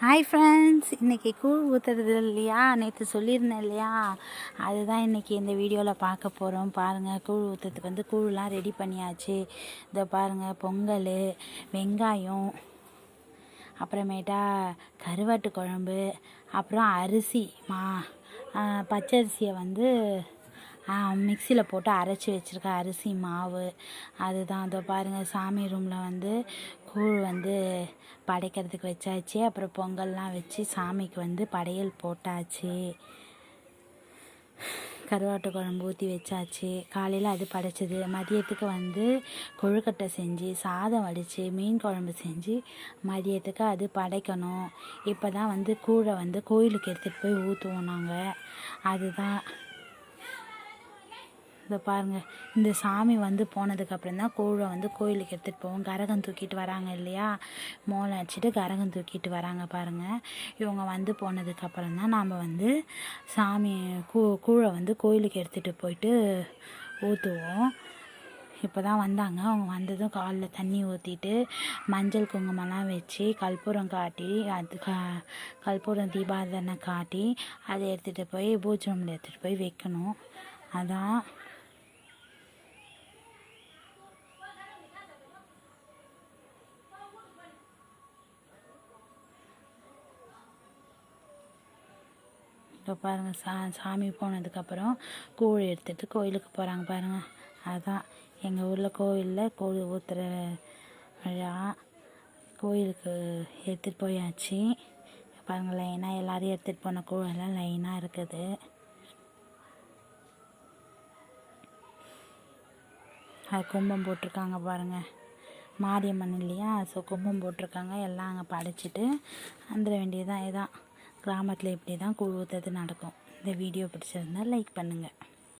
Hi friends இன்றைக்கி கூழ் ஊற்றுறது இல்லையா? நேற்று சொல்லியிருந்தேன் இல்லையா? அதுதான் இன்றைக்கி இந்த வீடியோவில் பார்க்க போகிறோம் பாருங்கள் கூழ் ஊற்றுறதுக்கு வந்து கூழ்லாம் ரெடி பண்ணியாச்சு. இதை பாருங்கள் பொங்கல் வெங்காயம் அப்புறமேட்டா கருவாட்டு குழம்பு அப்புறம் அரிசி மா பச்சரிசியை வந்து மிக்சியில் போட்டு அரைச்சி வச்சுருக்க அரிசி மாவு அதுதான். அதோ பாருங்கள் சாமி ரூமில் வந்து கூழ் வந்து படைக்கிறதுக்கு வச்சாச்சு. அப்புறம் பொங்கல்லாம் வச்சு சாமிக்கு வந்து படையல் போட்டாச்சு. கருவாட்டு குழம்பு ஊற்றி வச்சாச்சு. காலையில் அது படைச்சது. மதியத்துக்கு வந்து கொழுக்கட்டை செஞ்சு சாதம் வடித்து மீன் குழம்பு செஞ்சு மதியத்துக்கு அது படைக்கணும். இப்போ தான் வந்து கூழை வந்து கோயிலுக்கு எடுத்துகிட்டு போய் ஊற்றுவோம் நாங்கள் அதுதான். இதை பாருங்கள் இந்த சாமி வந்து போனதுக்கப்புறம் தான் கூழை வந்து கோயிலுக்கு எடுத்துகிட்டு போவோம் கரகம் தூக்கிட்டு வராங்க இல்லையா? மோளம் அடிச்சுட்டு கரகம் தூக்கிட்டு வராங்க பாருங்கள் இவங்க வந்து போனதுக்கப்புறம் தான் நாம் வந்து சாமி கூ கூழை வந்து கோயிலுக்கு எடுத்துகிட்டு போயிட்டு ஊற்றுவோம் இப்போ தான் வந்தாங்க. அவங்க வந்ததும் காலில் தண்ணி ஊற்றிட்டு மஞ்சள் குங்குமம்லாம் வச்சு கற்பூரம் காட்டி அது க கற்பூரம் தீபாராதனை காட்டி அதை எடுத்துகிட்டு போய் பூஜை ரூமில் எடுத்துகிட்டு போய் வைக்கணும். அதான் இப்போ பாருங்கள் சா சாமி போனதுக்கப்புறம் கூழ் எடுத்துகிட்டு கோயிலுக்கு போகிறாங்க பாருங்கள் அதுதான் எங்கள் ஊரில் கோயிலில் கூழ் ஊற்றுற விழா. கோயிலுக்கு எடுத்துகிட்டு போயாச்சு. பாருங்கள் லைனாக எல்லோரும் எடுத்துகிட்டு போன கூழெல்லாம் லைனாக இருக்குது. அது கும்பம் போட்டிருக்காங்க பாருங்கள் மாரியம்மன் இல்லையா? ஸோ கும்பம் போட்டிருக்காங்க. எல்லாம் அங்கே படைச்சிட்டு வந்துட வேண்டியதுதான் இதான். கிராமத்தில் இப்படி தான் கூழ் ஊற்றுறது நடக்கும். இந்த வீடியோ பிடிச்சிருந்தா லைக் பண்ணுங்கள்